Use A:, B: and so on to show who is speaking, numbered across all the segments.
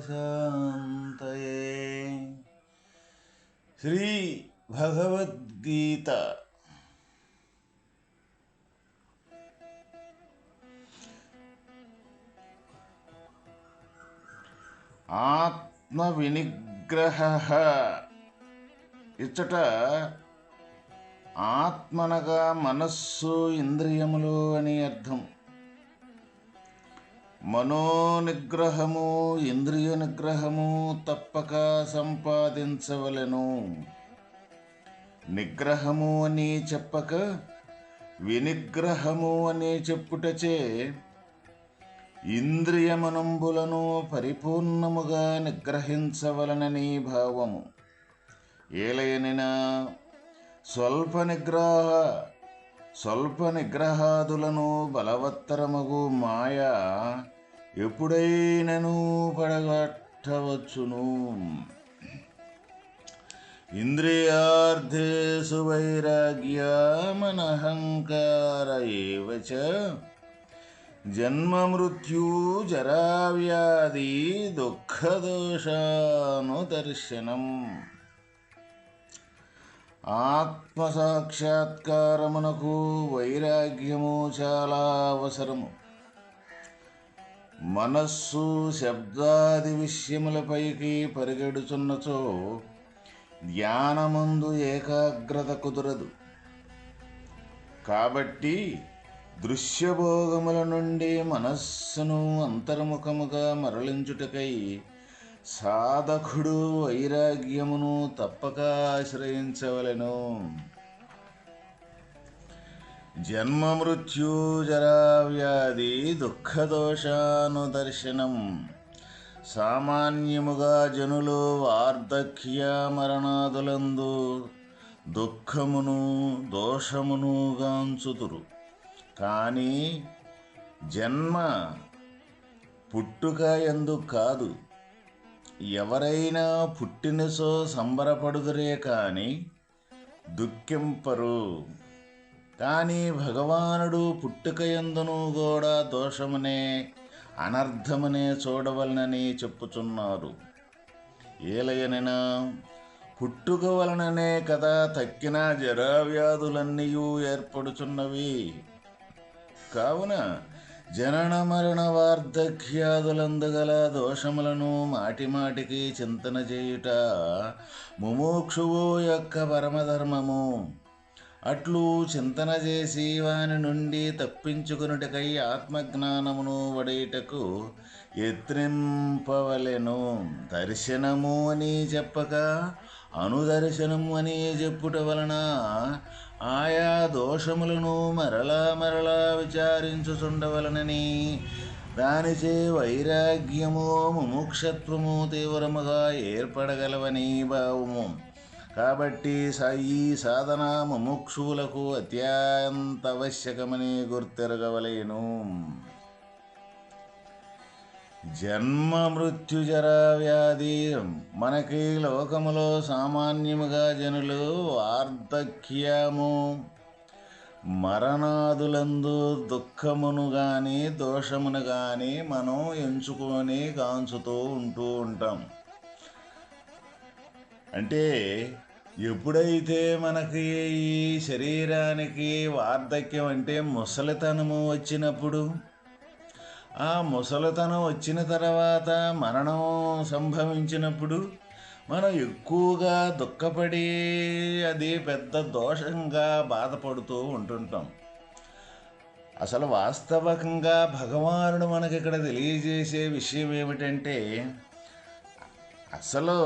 A: శాంతయే శ్రీ భగవద్గీత. ఆత్మ వినిగ్రహ ఇచ్చట ఆత్మనగా మనస్సు ఇంద్రియములు అని అర్థం. మనోనిగ్రహము ఇంద్రియ నిగ్రహము తప్పక సంపాదించవలెను. నిగ్రహము అని చెప్పక వినిగ్రహము అని చెప్పుటచే ఇంద్రియమనంబులను పరిపూర్ణముగా నిగ్రహించవలనని భావము. ఏలయనినా స్వల్ప నిగ్రహ స్వల్ప నిగ్రహాదులను బలవత్తరమగు మాయ ఎప్పుడైనను పడగట్టవచ్చును. ఇంద్రియార్థేషు వైరాగ్యమనహంకార ఏవ జన్మ మృత్యు జరావ్యాధి దుఃఖదోషానుదర్శనం. ఆత్మసాక్షాత్కారమునకు వైరాగ్యము చాలా అవసరము. మనస్సు శబ్దాది విషయములపైకి పరిగెడుచున్నచో ధ్యానమందు ఏకాగ్రత కుదరదు. కాబట్టి దృశ్యభోగముల నుండి మనస్సును అంతర్ముఖముగా మరలించుటకై సాధకుడు వైరాగ్యమును తప్పక ఆశ్రయించవలెను. జన్మ మృత్యు జరావ్యాధి దుఃఖదోషానుదర్శనం. సామాన్యముగా జనులు వార్ధక్య మరణాదులందు దుఃఖమును దోషమును గాంచుతురు. కానీ జన్మ పుట్టుక ఎందుకు కాదు. ఎవరైనా పుట్టినసో సంబరపడుదురే కాని దుఃఖింపరు. కానీ భగవానుడు పుట్టుకయందును కూడా దోషమునే అనర్థమనే చూడవలనని చెప్పుచున్నారు. ఏలయనైనా పుట్టుక వలననే కదా తక్కిన జరావ్యాధులన్నీ ఏర్పడుచున్నవి. కావున జనన మరణ వార్ధక్యాదులందుగల దోషములను మాటిమాటికి చింతన చేయుట ముమోక్షువు యొక్క పరమధర్మము. అట్లు చింతన చేసి వాని నుండి తప్పించుకునుటకై ఆత్మజ్ఞానమును వడేటకు యత్నింపవలెను. దర్శనము అని చెప్పక అనుదర్శనము అని చెప్పుట వలన ఆయా దోషములను మరలా మరలా విచారించుచుండవలనని. దానిచే వైరాగ్యము ముముక్షత్వము తీవ్రముగా ఏర్పడగలవని భావము. కాబట్టి ఈ సాధన ముముక్షువులకు అత్యంత ఆవశ్యకమని గుర్తెరగవలేను. జన్మ మృత్యుజర వ్యాధి. మనకి లోకములో సామాన్యముగా జనులు వార్ధక్యము. మరణాదులందు దుఃఖమును గాని దోషమును గాని మనం ఎంచుకొని కాంచుతూ ఉంటూ ఉంటాం. అంటే ఎప్పుడైతే మనకి ఈ శరీరానికి వార్ధక్యం అంటే ముసలితనము వచ్చినప్పుడు ఆ ముసలితనం వచ్చిన తర్వాత మరణం సంభవించినప్పుడు మనం ఎక్కువగా దుఃఖపడి అది పెద్ద దోషంగా బాధపడుతూ ఉంటుంటాం. అసలు వాస్తవకంగా భగవానుడు మనకి ఇక్కడ తెలియజేసే విషయం ఏమిటంటే అసలు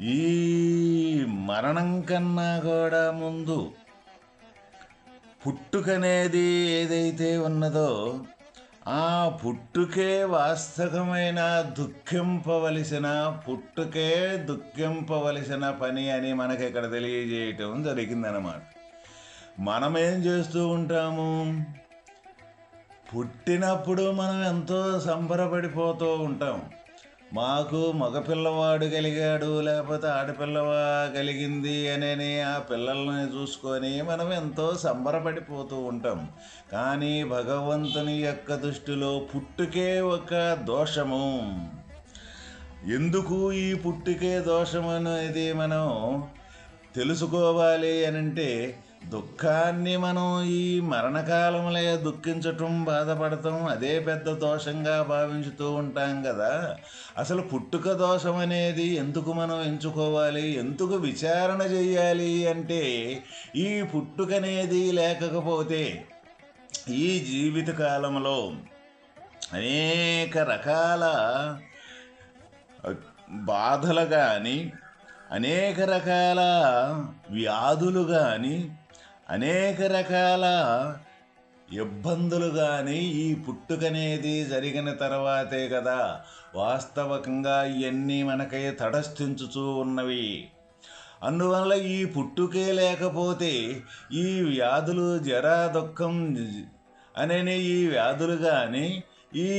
A: ఈ మరణం కన్నా కూడా ముందు పుట్టుకనేది ఏదైతే ఉన్నదో ఆ పుట్టుకే వాస్తవమైన దుఃఖింపవలసిన పుట్టుకే దుఃఖింపవలసిన పని అని మనకి ఇక్కడ తెలియజేయటం జరిగిందనమాట మనమేం చేస్తూ ఉంటాము? పుట్టినప్పుడు మనం ఎంతో సంబరపడిపోతూ ఉంటాం. మాకు మగపిల్లవాడు కలిగాడు లేకపోతే ఆడపిల్లవా కలిగింది అని ఆ పిల్లల్ని చూసుకొని మనం ఎంతో సంబరపడిపోతూ ఉంటాం. కానీ భగవంతుని యొక్క దృష్టిలో పుట్టుకే ఒక దోషము. ఎందుకు ఈ పుట్టుకే దోషం అనేది మనం తెలుసుకోవాలి అని అంటే దుఃఖాన్ని మనం ఈ మరణకాలంలో దుఃఖించటం బాధపడటం అదే పెద్ద దోషంగా భావించుతూ ఉంటాం కదా. అసలు పుట్టుక దోషం అనేది ఎందుకు మనం ఎంచుకోవాలి? ఎందుకు విచారణ చేయాలి అంటే ఈ పుట్టుక అనేది లేకపోతే ఈ జీవిత కాలంలో అనేక రకాల బాధలు కానీ అనేక రకాల వ్యాధులు కానీ అనేక రకాల ఇబ్బందులు కానీ ఈ పుట్టుకనేది జరిగిన తర్వాతే కదా. వాస్తవకంగా ఇవన్నీ మనకై తటస్థించుతూ ఉన్నవి. అందువల్ల ఈ పుట్టుకే లేకపోతే ఈ వ్యాధులు జరా దుఃఖం అనే ఈ వ్యాధులు కానీ ఈ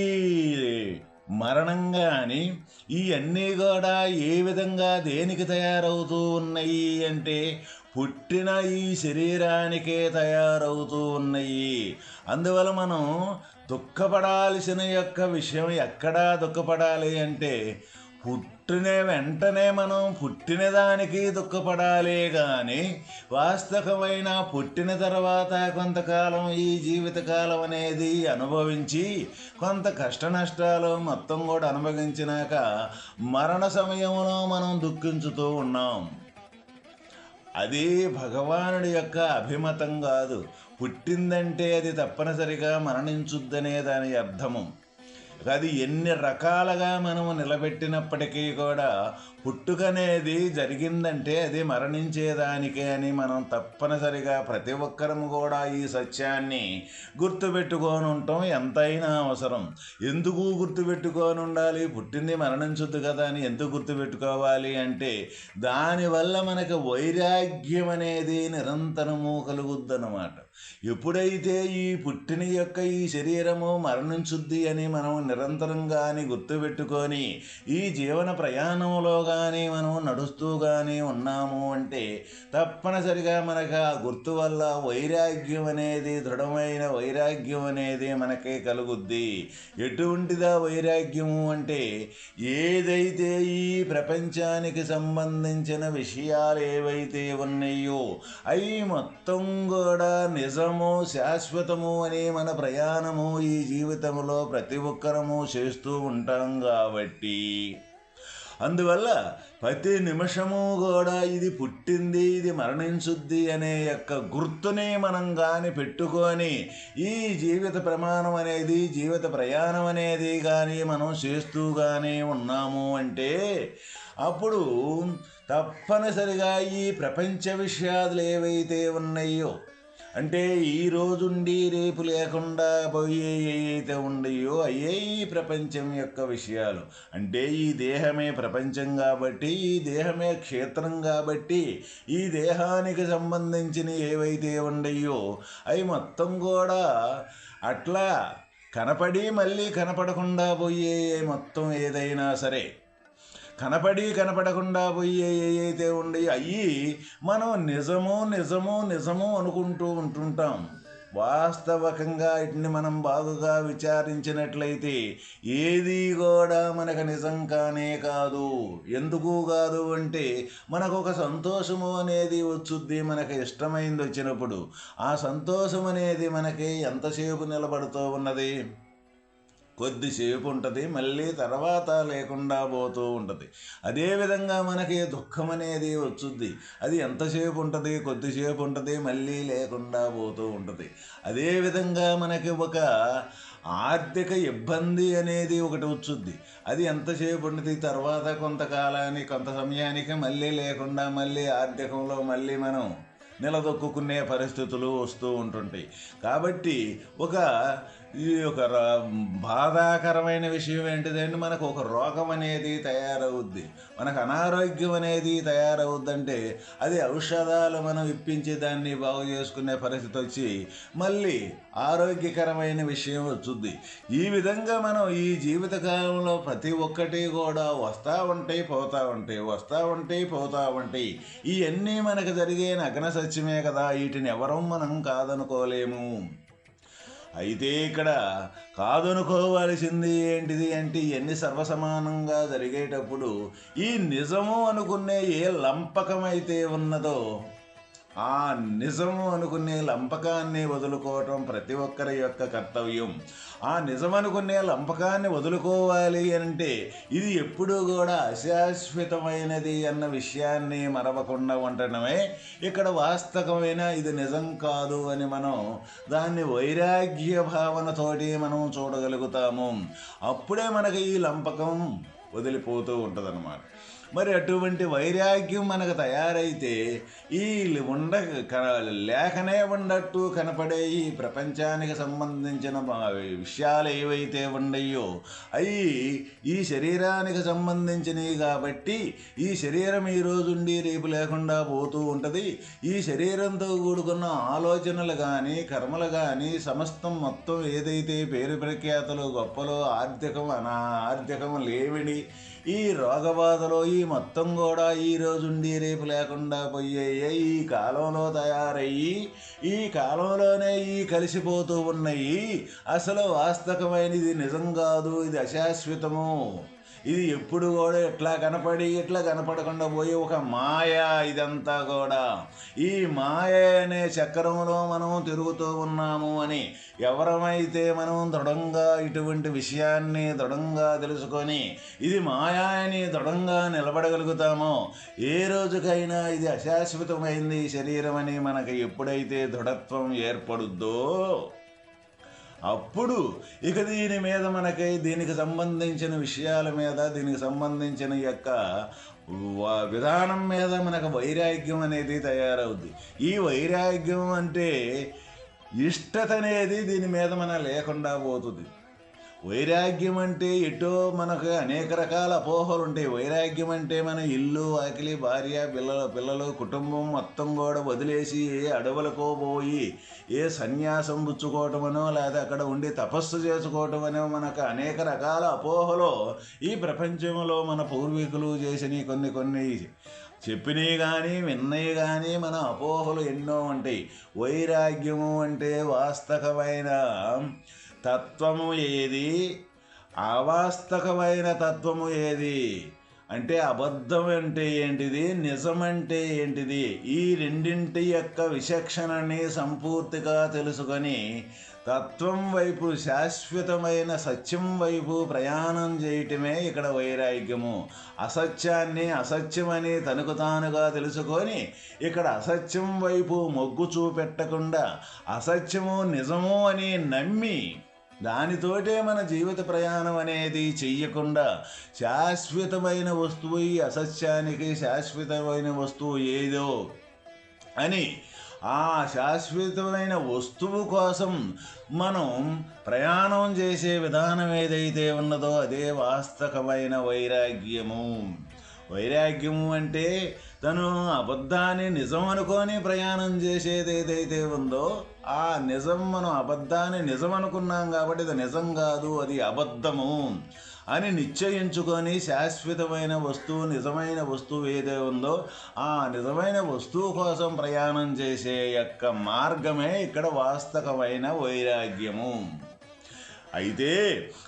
A: మరణం కానీ ఇవన్నీ కూడా ఏ విధంగా దేనికి తయారవుతూ ఉన్నాయి అంటే పుట్టిన ఈ శరీరానికే తయారవుతూ ఉన్నాయి. అందువల్ల మనం దుఃఖపడాల్సిన యొక్క విషయం ఎక్కడా దుఃఖపడాలి అంటే పుట్టిన వెంటనే మనం పుట్టిన దానికి దుఃఖపడాలి కానీ వాస్తవమైన పుట్టిన తర్వాత కొంతకాలం ఈ జీవితకాలం అనేది అనుభవించి కొంత కష్ట నష్టాలు మొత్తం కూడా అనుభవించినాక మరణ సమయంలో మనం దుఃఖించుతూ ఉన్నాం. అది భగవానుడి యొక్క అభిమతం కాదు. పుట్టిందంటే అది తప్పనిసరిగా మరణించుద్దనే దాని అర్థము. అది ఎన్ని రకాలుగా మనము నిలబెట్టినప్పటికీ కూడా పుట్టుకనేది జరిగిందంటే అది మరణించేదానికే అని మనం తప్పనిసరిగా ప్రతి ఒక్కరం కూడా ఈ సత్యాన్ని గుర్తుపెట్టుకొని ఉండటం ఎంతైనా అవసరం. ఎందుకు గుర్తుపెట్టుకొని ఉండాలి పుట్టింది మరణించొద్దు కదా అని ఎందుకు గుర్తుపెట్టుకోవాలి అంటే దానివల్ల మనకు వైరాగ్యం అనేది నిరంతరము కలుగుద్దనమాట ఎప్పుడైతే ఈ పుట్టిన యొక్క ఈ శరీరము మరణించుద్ది అని మనం నిరంతరం కానీ గుర్తుపెట్టుకొని ఈ జీవన ప్రయాణంలో కానీ మనం నడుస్తూ కానీ ఉన్నాము అంటే తప్పనిసరిగా మనకు ఆ గుర్తు వల్ల వైరాగ్యం అనేది దృఢమైన వైరాగ్యం అనేది మనకే కలుగుద్ది. ఎటువంటిదా వైరాగ్యము అంటే ఏదైతే ఈ ప్రపంచానికి సంబంధించిన విషయాలు ఏవైతే ఉన్నాయో అవి మొత్తం కూడా నిజము శాశ్వతము అని మన ప్రయాణము ఈ జీవితంలో ప్రతి ఒక్కరము చేస్తూ ఉంటాం కాబట్టి. అందువల్ల ప్రతి నిమిషము కూడా ఇది పుట్టింది ఇది మరణించుద్ది అనే యొక్క గుర్తుని మనం కానీ పెట్టుకొని ఈ జీవిత ప్రమాణం అనేది జీవిత ప్రయాణం అనేది కానీ మనం చేస్తూ కానీ ఉన్నాము అంటే అప్పుడు తప్పనిసరిగా ఈ ప్రపంచ విషయాలు ఏవైతే ఉన్నాయో అంటే ఈ రోజుండి రేపు లేకుండా పోయే ఏవైతే ఉండయో అయ్యే ఈ ప్రపంచం యొక్క విషయాలు. అంటే ఈ దేహమే ప్రపంచం కాబట్టి ఈ దేహమే క్షేత్రం కాబట్టి ఈ దేహానికి సంబంధించిన ఏవైతే ఉండయో అవి మొత్తం కూడా అట్లా కనపడి మళ్ళీ కనపడకుండా పోయే మొత్తం ఏదైనా సరే కనపడి కనపడకుండా పోయే ఏవైతే ఉండయో అయ్యి మనం నిజము నిజము నిజము అనుకుంటూ ఉంటుంటాం. వాస్తవకంగా వీటిని మనం బాగుగా విచారించినట్లయితే ఏది కూడా మనకు నిజం కానే కాదు. ఎందుకు కాదు అంటే మనకు ఒక సంతోషము అనేది వచ్చుద్ది మనకు ఇష్టమైంది వచ్చినప్పుడు. ఆ సంతోషం అనేది మనకి ఎంతసేపు నిలబడుతూ ఉన్నది? కొద్దిసేపు ఉంటుంది మళ్ళీ తర్వాత లేకుండా పోతూ ఉంటుంది. అదేవిధంగా మనకి దుఃఖం అనేది వచ్చుద్ది. అది ఎంతసేపు ఉంటుంది కొద్దిసేపు ఉంటుంది మళ్ళీ లేకుండా పోతూ ఉంటుంది. అదేవిధంగా మనకి ఒక ఆర్థిక ఇబ్బంది అనేది ఒకటి వచ్చుద్ది. అది ఎంతసేపు ఉంటుంది తర్వాత కొంతకాలానికి కొంత సమయానికి మళ్ళీ లేకుండా మళ్ళీ ఆర్థికంలో మళ్ళీ మనం నిలదొక్కునే పరిస్థితులు వస్తూ ఉంటుంటాయి. కాబట్టి ఒక ఈ ఒక ర- బాధాకరమైన విషయం ఏంటిదంటే మనకు ఒక రోగం అనేది తయారవుద్ది. మనకు అనారోగ్యం అనేది తయారవుద్దంటే అది ఔషధాలు మనం ఇప్పించి దాన్ని బాగు చేసుకునే పరిస్థితి వచ్చి మళ్ళీ ఆరోగ్యకరమైన విషయం వచ్చుద్ది. ఈ విధంగా మనం ఈ జీవితకాలంలో ప్రతి ఒక్కటి కూడా వస్తూ ఉంటాయి పోతూ ఉంటాయి వస్తూ ఉంటాయి పోతూ ఉంటాయి ఇవన్నీ మనకు జరిగే నగ్న సత్యమే కదా. వీటిని ఎవరూ మనం కాదనుకోలేము. అయితే ఇక్కడ కాదనుకోవాల్సింది ఏంటిది అంటే ఇవన్నీ సర్వసమానంగా జరిగేటప్పుడు ఈ నిజము అనుకునే ఏ లంపకం అయితే ఉన్నదో ఆ నిజము అనుకునే లంపకాన్ని వదులుకోవటం ప్రతి ఒక్కరి యొక్క కర్తవ్యం. ఆ నిజం అనుకునే లంపకాన్ని వదులుకోవాలి అంటే ఇది ఎప్పుడూ కూడా అశాశ్వతమైనది అన్న విషయాన్ని మరవకుండా ఉండటమే. ఇక్కడ వాస్తవమైన? ఇది నిజం కాదు అని మనం దాన్ని వైరాగ్య భావనతోటి మనం చూడగలుగుతాము. అప్పుడే మనకి ఈ లంపకం వదిలిపోతూ ఉంటుందన్నమాట. మరి అటువంటి వైరాగ్యం మనకు తయారైతే ఈ ఉండ లేఖనే ఉండట్టు కనపడే ఈ ప్రపంచానికి సంబంధించిన విషయాలు ఏవైతే ఉండయో అవి ఈ శరీరానికి సంబంధించినవి కాబట్టి ఈ శరీరం ఈ రోజు ఉండి రేపు లేకుండా పోతూ ఉంటుంది. ఈ శరీరంతో కూడుకున్న ఆలోచనలు కానీ కర్మలు కానీ సమస్తం మొత్తం ఏదైతే పేరు ప్రఖ్యాతలు గొప్పలు ఆర్థికం అనా ఆర్థికం లేవిడి ఈ రోగబాధలో ఈ మొత్తం కూడా ఈ రోజుండి రేపు లేకుండా పోయే ఈ కాలంలో తయారయ్యి ఈ కాలంలోనే ఈ కలిసిపోతూ ఉన్నాయి. అసలు వాస్తవమైనది నిజం కాదు ఇది అశాశ్వతము. ఇది ఎప్పుడు కూడా ఎట్లా కనపడి ఎట్లా కనపడకుండా పోయి ఒక మాయ ఇదంతా కూడా. ఈ మాయ అనే చక్రంలో మనం తిరుగుతూ ఉన్నాము అని ఎవరమైతే మనం దృఢంగా ఇటువంటి విషయాన్ని దృఢంగా తెలుసుకొని ఇది మాయా అని దృఢంగా నిలబడగలుగుతామో ఏ రోజుకైనా ఇది అశాశ్వతమైంది శరీరం అని మనకి ఎప్పుడైతే దృఢత్వం ఏర్పడుద్దో అప్పుడు ఇక దీని మీద మనకి దీనికి సంబంధించిన విషయాల మీద దీనికి సంబంధించిన యొక్క విధానం మీద మనకు వైరాగ్యం అనేది తయారవుద్ది. ఈ వైరాగ్యం అంటే ఇష్టత అనేది దీని మీద మన లేకుండా పోతుంది. వైరాగ్యం అంటే ఎటో మనకు అనేక రకాల అపోహలు ఉంటాయి వైరాగ్యం అంటే మన ఇల్లు ఆకిలి భార్య పిల్లలు పిల్లలు కుటుంబం మొత్తం కూడా వదిలేసి ఏ అడవులకో పోయి ఏ సన్యాసం పుచ్చుకోవటమనో లేదా అక్కడ ఉండి తపస్సు చేసుకోవటమనో మనకు అనేక రకాల అపోహలు ఈ ప్రపంచంలో మన పూర్వీకులు చేసిన కొన్ని కొన్ని చెప్పినవి కానీ విన్నవి కానీ మన అపోహలు ఎన్నో ఉంటాయి. వైరాగ్యము అంటే వాస్తవమైన తత్వము ఏది? అవాస్తవమైన తత్వము ఏది? అంటే అబద్ధం అంటే ఏంటిది? నిజం అంటే ఏంటిది? ఈ రెండింటి యొక్క విచక్షణని సంపూర్తిగా తెలుసుకొని తత్వం వైపు శాశ్వతమైన సత్యం వైపు ప్రయాణం చేయటమే ఇక్కడ వైరాగ్యము. అసత్యాన్ని అసత్యమని తనకు తానుగా తెలుసుకొని ఇక్కడ అసత్యం వైపు మొగ్గు చూపెట్టకుండా అసత్యము నిజము అని నమ్మి దానితోటే మన జీవిత ప్రయాణం అనేది చెయ్యకుండా శాశ్వతమైన వస్తువు ఈ అసత్యానికి శాశ్వతమైన వస్తువు ఏదో అని ఆ శాశ్వతమైన వస్తువు కోసం మనం ప్రయాణం చేసే విధానం ఏదైతే ఉన్నదో అదే వాస్తవమైన వైరాగ్యము. వైరాగ్యము అంటే తను అబద్ధాన్ని నిజం అనుకొని ప్రయాణం చేసేది ఏదైతే ఉందో ఆ నిజం మనం అబద్ధాన్ని నిజం అనుకున్నాం కాబట్టి అది నిజం కాదు అది అబద్ధము అని నిశ్చయించుకొని శాశ్వతమైన వస్తువు నిజమైన వస్తువు ఏదే ఉందో ఆ నిజమైన వస్తువు కోసం ప్రయాణం చేసే యొక్క మార్గమే ఇక్కడ వాస్తవమైన వైరాగ్యము. అయితే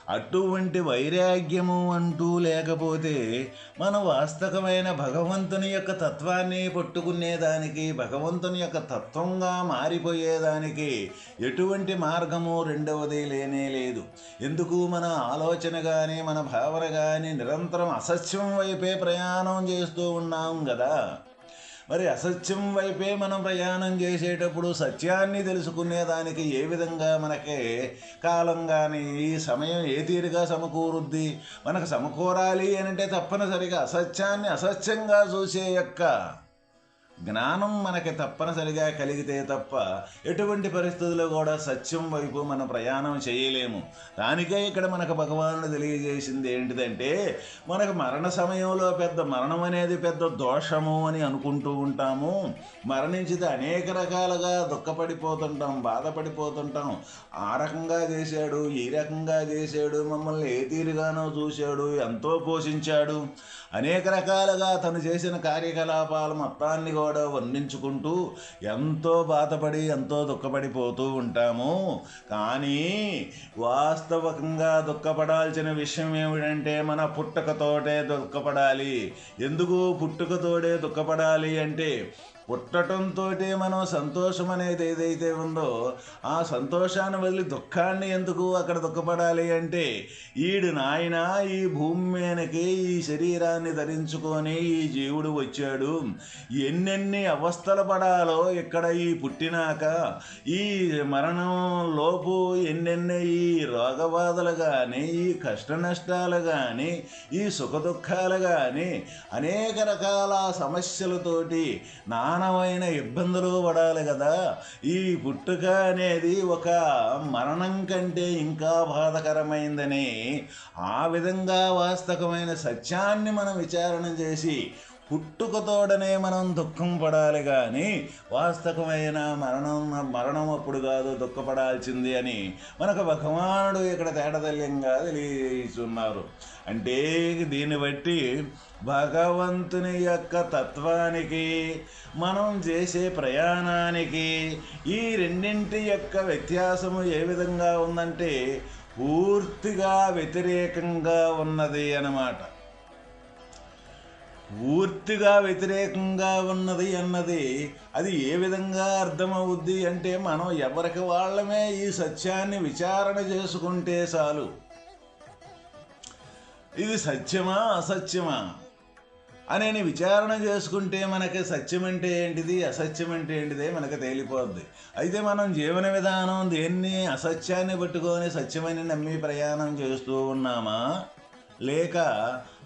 A: అటువంటి వైరాగ్యము అంటూ లేకపోతే మన వాస్తవమైన భగవంతుని యొక్క తత్వాన్ని పట్టుకునేదానికి భగవంతుని యొక్క తత్వంగా మారిపోయేదానికి ఎటువంటి మార్గము రెండవది లేనే లేదు. ఎందుకు? మన ఆలోచన కానీ మన భావన కానీ నిరంతరం అసత్యం వైపే ప్రయాణం చేస్తూ ఉన్నాం కదా మరి అసత్యం వైపే మనం ప్రయాణం చేసేటప్పుడు సత్యాన్ని తెలుసుకునేదానికి ఏ విధంగా మనకి కాలం కానీ ఈ సమయం ఏ తీరుగా సమకూరుద్ది? మనకు సమకూరాలి అని అంటే తప్పనిసరిగా అసత్యాన్ని అసత్యంగా చూసే యొక్క జ్ఞానం మనకి తప్పనిసరిగా కలిగితే తప్ప ఎటువంటి పరిస్థితుల్లో కూడా సత్యం వైపు మనం ప్రయాణం చేయలేము. దానికే ఇక్కడ మనకు భగవానుడు తెలియజేసింది ఏంటిదంటే మనకు మరణ సమయంలో పెద్ద మరణం అనేది పెద్ద దోషము అని అనుకుంటూ ఉంటాము. మరణించితే అనేక రకాలుగా దుఃఖపడిపోతుంటాం బాధపడిపోతుంటాం. ఆ రకంగా చేశాడు ఈ రకంగా చేశాడు మమ్మల్ని ఏ తీరుగానో చూశాడు ఎంతో పోషించాడు. అనేక రకాలుగా తను చేసిన కార్యకలాపాలు మొత్తాన్ని కూడా వర్ణించుకుంటూ ఎంతో బాధపడి ఎంతో దుఃఖపడిపోతూ ఉంటాము. కానీ వాస్తవకంగా దుఃఖపడాల్సిన విషయం ఏమిటంటే మన పుట్టకతోటే దుఃఖపడాలి. ఎందుకు పుట్టుకతోడే దుఃఖపడాలి అంటే పుట్టడంతో మనం సంతోషం అనేది ఏదైతే ఉందో ఆ సంతోషాన్ని వదిలి దుఃఖాన్ని ఎందుకు అక్కడ దుఃఖపడాలి అంటే ఈడు నాయన ఈ భూమి మీదకి ఈ శరీరాన్ని ధరించుకొని ఈ జీవుడు వచ్చాడు. ఎన్నెన్ని అవస్థలు పడాలో ఇక్కడ ఈ పుట్టినాక ఈ మరణం లోపు ఎన్నెన్ని ఈ రోగబాధలు కానీ ఈ కష్ట నష్టాలు కానీ ఈ సుఖ దుఃఖాలు కానీ అనేక రకాల సమస్యలతోటి నా నానమైన ఇబ్బందులు పడాలి కదా. ఈ పుట్టుక అనేది ఒక మరణం కంటే ఇంకా బాధకరమైందని ఆ విధంగా వాస్తవమైన సత్యాన్ని మనం విచారణ చేసి పుట్టుకతోడనే మనం దుఃఖం పడాలి కానీ వాస్తవమైన మరణం మరణం అప్పుడు కాదు దుఃఖపడాల్సింది అని మనకు భగవానుడు ఇక్కడ తేటతల్యంగా తెలియజేస్తున్నారు. అంటే దీన్ని బట్టి భగవంతుని యొక్క తత్వానికి మనం చేసే ప్రయాణానికి ఈ రెండింటి యొక్క వ్యత్యాసము ఏ విధంగా ఉందంటే పూర్తిగా వ్యతిరేకంగా ఉన్నది అన్నమాట. పూర్తిగా వ్యతిరేకంగా ఉన్నది అన్నది అది ఏ విధంగా అర్థమవుద్ది అంటే మనం ఎవరికి వాళ్ళమే ఈ సత్యాన్ని విచారణ చేసుకుంటే చాలు. ఇది సత్యమా అసత్యమా అని విచారణ చేసుకుంటే మనకి సత్యం అంటే ఏంటిది అసత్యం అంటే ఏంటిదే మనకు తేలిపోద్ది. అయితే మనం జీవన విధానం దేన్ని అసత్యాన్ని పట్టుకొని సత్యమని నమ్మి ప్రయాణం చేస్తూ ఉన్నామా? లేక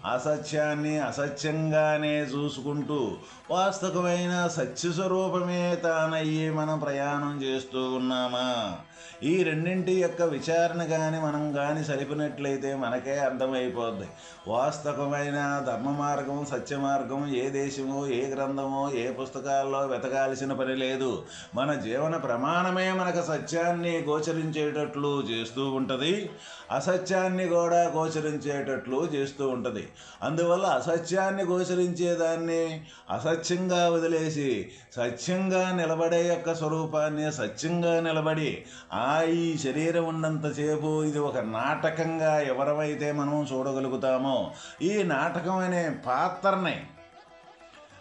A: అసత్యాన్ని అసత్యంగానే చూసుకుంటూ వాస్తవమైన సత్యస్వరూపమే తానయ్యి మనం ప్రయాణం చేస్తూ ఉన్నామా? ఈ రెండింటి యొక్క విచారణ కానీ మనం కానీ సరిపినట్లయితే మనకే అర్థమైపోద్ది. వాస్తవమైన ధర్మ మార్గం సత్య మార్గం ఏ దేశమో ఏ గ్రంథమో ఏ పుస్తకాల్లో వెతకాల్సిన పని లేదు. మన జీవన ప్రమాణమే మనకు సత్యాన్ని గోచరించేటట్లు చేస్తూ ఉంటుంది. అసత్యాన్ని కూడా గోచరించేటట్లు చేస్తూ ఉంటుంది. అందువల్ల అసత్యాన్ని గోచరించేదాన్ని అసత్యంగా వదిలేసి సత్యంగా నిలబడే యొక్క స్వరూపాన్ని సత్యంగా నిలబడి ఆ ఈ శరీరం ఉన్నంతసేపు ఇది ఒక నాటకంగా ఎవరవైతే మనం చూడగలుగుతామో ఈ నాటకం అనే పాత్రని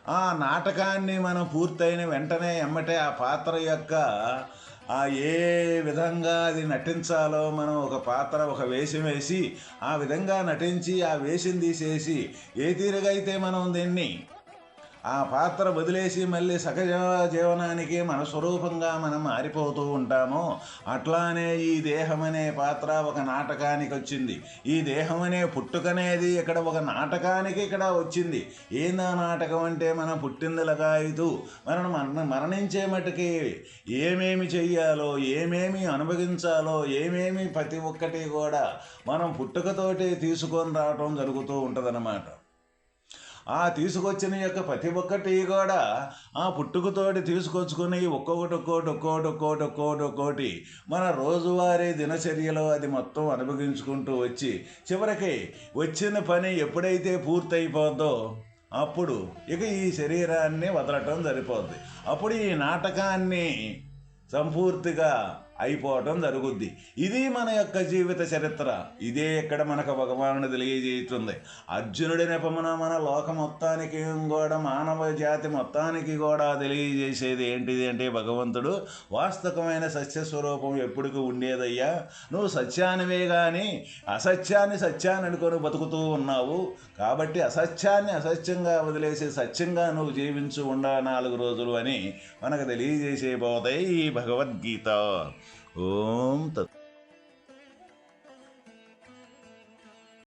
A: ఆ నాటకాన్ని మనం పూర్తయిన వెంటనే ఎమ్మటే ఆ పాత్ర యొక్క ఆ ఏ విధంగా అది నటించాలో మనం ఒక పాత్ర ఒక వేషం వేసి ఆ విధంగా నటించి ఆ వేషం తీసేసి ఏ తీరుగా అయితే మనం దీన్ని ఆ పాత్ర వదిలేసి మళ్ళీ సహజ జీవనానికి మన స్వరూపంగా మనం మారిపోతూ ఉంటామో అట్లానే ఈ దేహం అనే పాత్ర ఒక నాటకానికి వచ్చింది. ఈ దేహం అనే పుట్టుకనేది ఇక్కడ ఒక నాటకానికి ఇక్కడ వచ్చింది. ఏందా నాటకం అంటే మనం పుట్టిందలగాయదు మనం మరణ మరణించే మటుకి ఏమేమి చెయ్యాలో ఏమేమి అనుభవించాలో ఏమేమి ప్రతి ఒక్కటి కూడా మనం పుట్టుకతోటి తీసుకొని రావటం జరుగుతూ ఉంటుందన్నమాట. ఆ తీసుకొచ్చిన యొక్క ప్రతి ఒక్కటి కూడా ఆ పుట్టుకతోటి తీసుకొచ్చుకుని ఒక్కొక్కటి ఒక్కోటి ఒక్కోటి ఒక్కోటి ఒక్కోటి ఒక్కోటి మన రోజువారీ దినచర్యలో అది మొత్తం అనుభవించుకుంటూ వచ్చి చివరికి వచ్చిన పని ఎప్పుడైతే పూర్తయిపోద్దో అప్పుడు ఇక ఈ శరీరాన్ని వదలటం సరిపోద్ది. అప్పుడు ఈ నాటకాన్ని సంపూర్తిగా అయిపోవటం జరుగుద్ది. ఇది మన యొక్క జీవిత చరిత్ర. ఇదే ఇక్కడ మనకు భగవానుడు తెలియజేస్తుంది అర్జునుడి నెపమున మన లోక మొత్తానికి కూడా మానవ జాతి మొత్తానికి కూడా తెలియజేసేది ఏంటిది అంటే భగవంతుడు వాస్తవమైన సత్యస్వరూపం ఎప్పటికీ ఉండేదయ్యా? నువ్వు సత్యానివే కానీ అసత్యాన్ని సత్యాన్ని అనుకొని బతుకుతూ ఉన్నావు. కాబట్టి అసత్యాన్ని అసత్యంగా వదిలేసి సత్యంగా నువ్వు జీవించు ఉండ నాలుగు రోజులు అని మనకు తెలియజేసేపోతాయి ఈ భగవద్గీత. ओम तत्